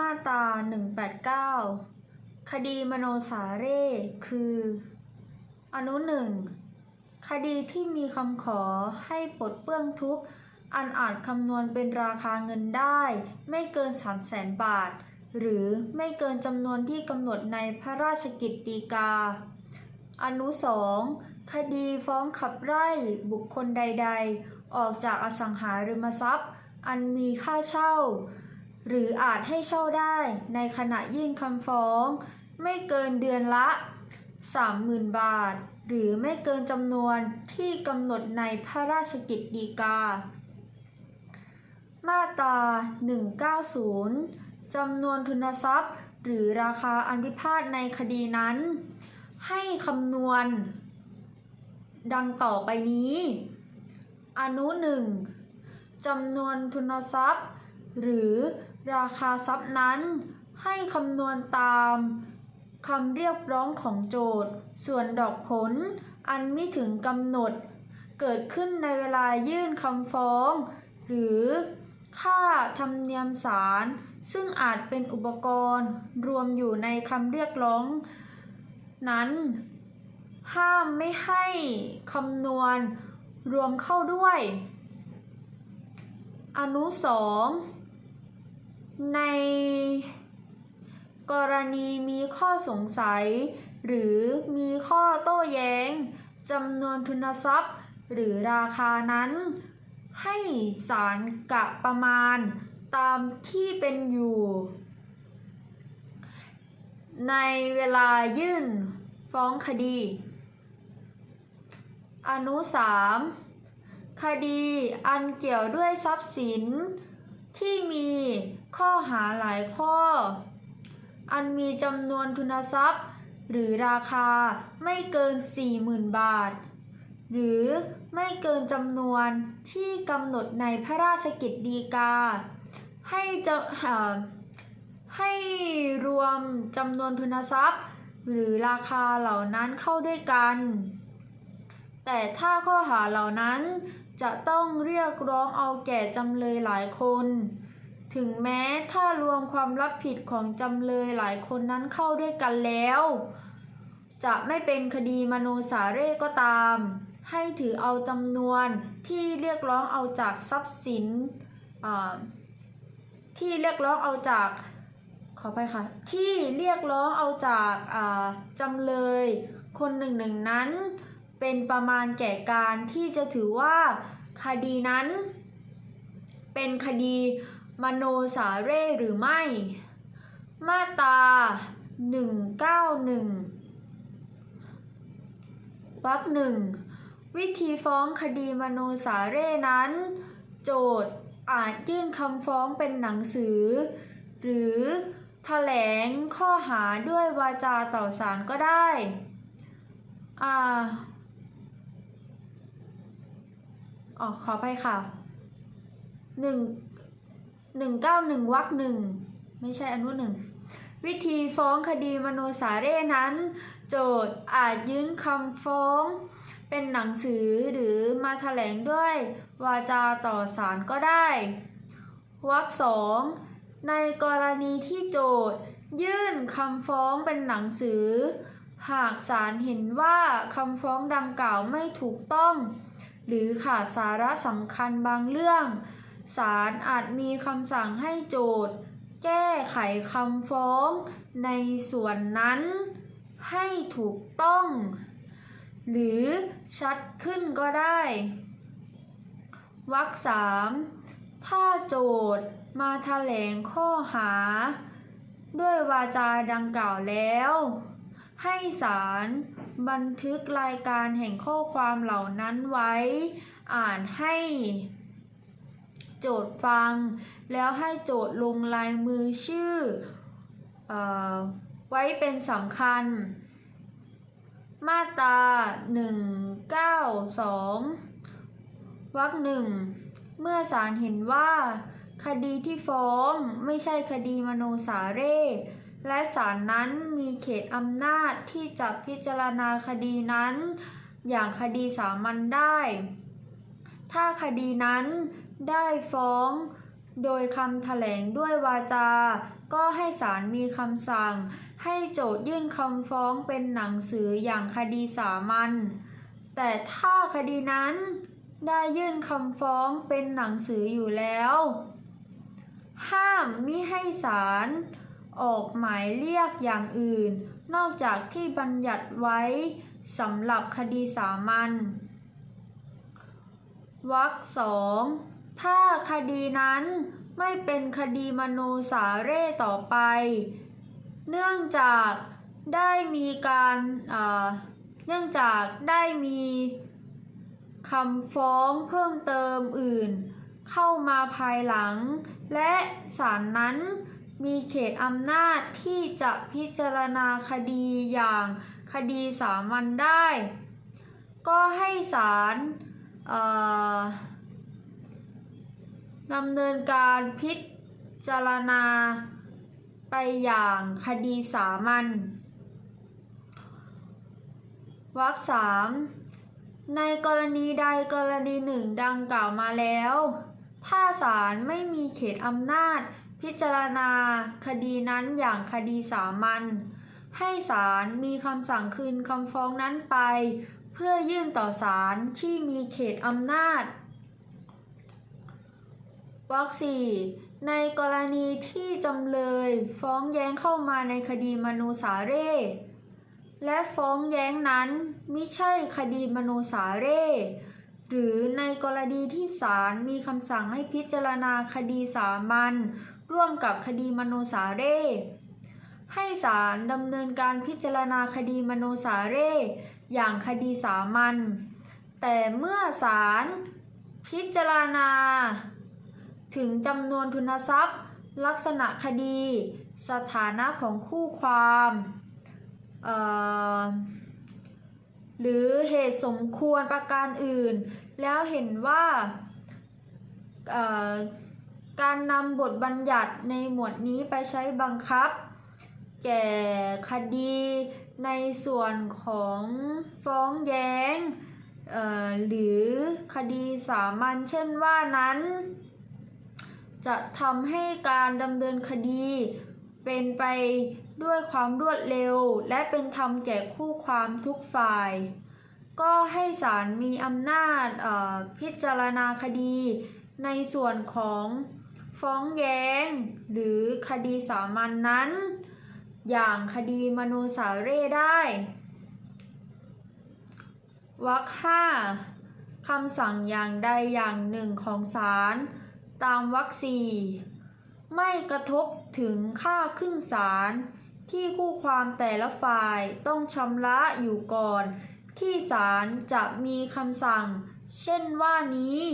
มาตรา 189 คดีมโนสาเร่คือ อนุหนึ่งคดีที่มีคำขอให้ปลดเปลื้องทุกข์อันอาจคำนวณเป็นราคาเงินได้ ไม่เกิน 3 0 0แสนบาท หรือไม่เกินจำนวนที่กำหนดในพระราชกิจฎีกา อนุสองคดีฟ้องขับไล่บุคคลใด ๆ ออกจากอสังหาริมทรัพย์ อันมีค่าเช่า หรืออาจให้เช่าได้ในขณะยื่นคำฟ้อง ไม่เกินเดือนละ 30,000 บาท หรือไม่เกินจำนวนที่กำหนดในพระราชกิจฎีกา มาตรา 190 จำนวนทุนทรัพย์ หรือราคาอันพิพาทในคดีนั้น ให้คำนวณ ดังต่อไปนี้ อนุหนึ่งจำนวนทุนทรัพย์ หรือ ราคาทรัพย์นั้น ให้คำนวณตามคำเรียกร้องของโจทย์ ส่วนดอกผล อันไมิถึงกำหนด เกิดขึ้นในเวลายื่นคำฟ้อง หรือค่าธรรมเนียมศาลซึ่งอาจเป็นอุปกรณ์รวมอยู่ในคำเรียกร้อง นั้น ห้ามไม่ให้คำนวณรวมเข้าด้วย อนุสอง ในกรณีมีข้อสงสัย หรือมีข้อโต้แย้งจำนวนทุนทรัพย์ หรือราคานั้น ให้ศาลกะประมาณตามที่เป็นอยู่ ในเวลายื่นฟ้องคดี อนุสามคดีอันเกี่ยวด้วยทรัพย์สิน ที่มีข้อหาหลายข้อ อันมีจำนวนทุนทรัพย์ หรือราคาไม่เกิน 40,000 บาท หรือไม่เกินจำนวนที่กำหนดในพระราชกิจฎีกา ให้จะให้รวมจำนวนทุนทรัพย์ หรือราคาเหล่านั้นเข้าด้วยกัน แต่ถ้าข้อหาเหล่านั้น จะต้องเรียกร้องเอาแก่จำเลยหลายคน ถึงแม้ถ้ารวมความรับผิดของจำเลยหลายคนนั้นเข้าด้วยกันแล้ว จะไม่เป็นคดีมโนสาเร่ก็ตาม ให้ถือเอาจำนวนที่เรียกร้องเอาจากทรัพย์สินที่เรียกร้องเอาจากขอไปค่ะ ที่เรียกร้องเอาจากจำเลย คนหนึ่งหนึ่งนั้น เป็นประมาณแก่การที่จะถือว่าคดีนั้น เป็นคดีมโนสาเร่หรือไม่ มาตรา 191วรรคหนึ่งวิธีฟ้องคดีมโนสาเร่นั้น โจทย์อาจยื่นคำฟ้องเป็นหนังสือ หรือแถลงข้อหาด้วยวาจาต่อศาลก็ได้ อ่า อ๋อขอไปค่ะหนึ่งหนึ่งเก้าหนึ่งวรรคหนึ่งไม่ใช่อนุหนึ่งวิธีฟ้องคดีมโนสาเร่นั้น โจทย์อาจยื่นคำฟ้อง เป็นหนังสือหรือมาแถลงด้วย วาจาต่อศาลก็ได้วรรคสองในกรณีที่โจทย์ยื่นคำฟ้องเป็นหนังสือ หากศาลเห็นว่าคำฟ้องดังกล่าวไม่ถูกต้อง หรือขาดสาระสำคัญบางเรื่อง ศาลอาจมีคำสั่งให้โจทย์ แก้ไขคำฟ้อง ในส่วนนั้น ให้ถูกต้อง หรือชัดขึ้นก็ได้วรรคสามถ้าโจทย์มาแถลงข้อหา ด้วยวาจาดังกล่าวแล้ว ให้ศาล บันทึกรายการแห่งข้อความเหล่านั้นไว้ อ่านให้โจทย์ฟัง แล้วให้โจทย์ลงลายมือชื่อเออไว้เป็นสำคัญ มาตรา 192วรรคหนึ่งเมื่อศาลเห็นว่า คดีที่ฟ้องไม่ใช่คดีมโนสาเร่ และศาลนั้นมีเขตอำนาจที่จะพิจารณาคดีนั้น อย่างคดีสามัญได้ ถ้าคดีนั้นได้ฟ้องโดยคำแถลงด้วยวาจา ก็ให้ศาลมีคำสั่ง ให้โจทยื่นคำฟ้องเป็นหนังสืออย่างคดีสามัญ แต่ถ้าคดีนั้นได้ยื่นคำฟ้องเป็นหนังสืออยู่แล้ว ห้ามมิให้ศาล ออกหมายเรียกอย่างอื่น นอกจากที่บัญญัติไว้สำหรับคดีสามัญวรรคสองถ้าคดีนั้นไม่เป็นคดีมโนสาเร่ต่อไป เนื่องจากได้มีการเนื่องจากได้มีคำฟ้องเพิ่มเติมอื่น เข้ามาภายหลัง และศาลนั้น มีเขตอำนาจที่จะพิจารณาคดีอย่างคดีสามัญได้ ก็ให้ศาลดำเนินการพิจารณาไปอย่างคดีสามัญวรรคสามในกรณีใดกรณีหนึ่งดังกล่าวมาแล้ว ถ้าศาลไม่มีเขตอำนาจ พิจารณา คดีนั้นอย่างคดีสามัญ ให้ศาลมีคำสั่งคืนคำฟ้องนั้นไป เพื่อยื่นต่อศาลที่มีเขตอำนาจวรรคสี่ในกรณีที่จำเลยฟ้องแย้งเข้ามาในคดีมโนสาเร่ และฟ้องแย้งนั้นไม่ใช่คดีมโนสาเร่ หรือในกรณีที่ศาลมีคำสั่งให้พิจารณาคดีสามัญ ร่วมกับคดีมโนสาเร่ให้ศาลดำเนินการพิจารณาคดีมโนสาเร่อย่างคดีสามัญ แต่เมื่อศาลพิจารณา ถึงจำนวนทุนทรัพย์ ลักษณะคดี สถานะของคู่ความหรือเหตุสมควรประการอื่น แล้วเห็นว่า การนำบทบัญญัติในหมวดนี้ไปใช้บังคับ แก่คดีในส่วนของฟ้องแย้งเอ่อหรือคดีสามัญเช่นว่านั้น จะทำให้การดำเนินคดีเป็นไปด้วยความรวดเร็ว และเป็นธรรมแก่คู่ความทุกฝ่าย ก็ให้ศาลมีอำนาจเอ่อพิจารณาคดีในส่วนของ ฟ้องแย้ง หรือคดีสามัญนนั้น อย่างคดีมโนสาเร่ได้วรรคห้าคำสั่งอย่างใดอย่างหนึ่งของศาลตามวรรคสี่ไม่กระทบถึงค่าขึ้นศาลที่คู่ความแต่ละฝ่ายต้องชำระอยู่ก่อน ที่ศาลจะมีคำสั่ง เช่นว่านี้